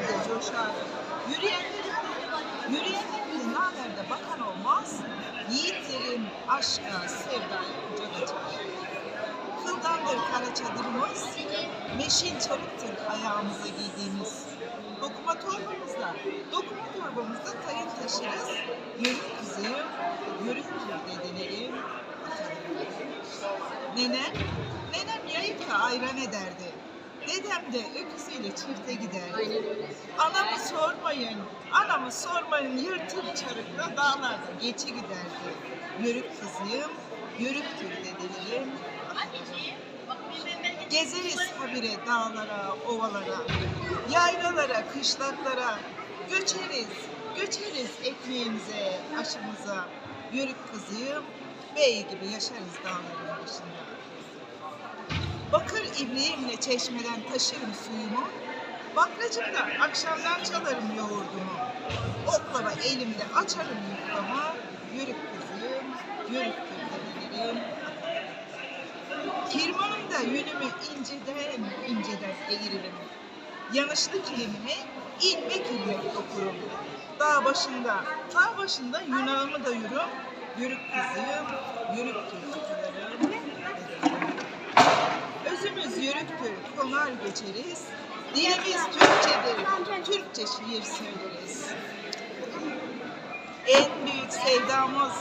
de coşar. Yürüyenlerin yürüyenlerin nalerde bakan olmaz. Yiğitlerin aşka, sevdaya kucak açar. Kıldandır kara çadırımız, meşin çarıktır ayağımıza giydiğimiz. Dokuma torbamızda, dokuma torbamızda tayın taşırız. Yürü kızım, yürü dedelerim. Nenem, nenem yayıkla ayran ederdi. Dedem de öküzüyle çifte giderdi. Anamı sormayın, anamı sormayın yırtır çarıkla dağlarda geçi giderdi. Yörük kızım, yörüktür dedelerim. Gezeriz habire dağlara, ovalara, yaylalara, kışlaklara. Göçeriz, göçeriz ekmeğimize, aşımıza. Yörük kızıyım, bey gibi yaşarız dağların başında. Bakır ibriğimle çeşmeden taşırım suyumu. Bakracımda akşamdan çalarım yoğurdumu. Oklava elimde açarım yufkamı. Yörük kızıyım, yörüktür dedelerim. Kirmanımda yünümü inceden inceden eğiririm. Yanışlı kilimimi ilmek ilmek dokurum. Dağ başında, dağ başında yunağımı da yürüm. Yörük kızıyım, yörüktür atalarım. dedelerim. Özümüz yörüktür, konar geçeriz. Dilimiz Türkçedir, Türkçe şiir söyleriz. En büyük sevdamız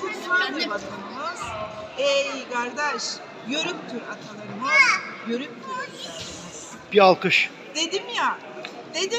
kutsaldır vatanımız. Ey kardeş, yörüktür atalarımız, yörüktür ecdadımız. Bir alkış. Dedim ya, dedim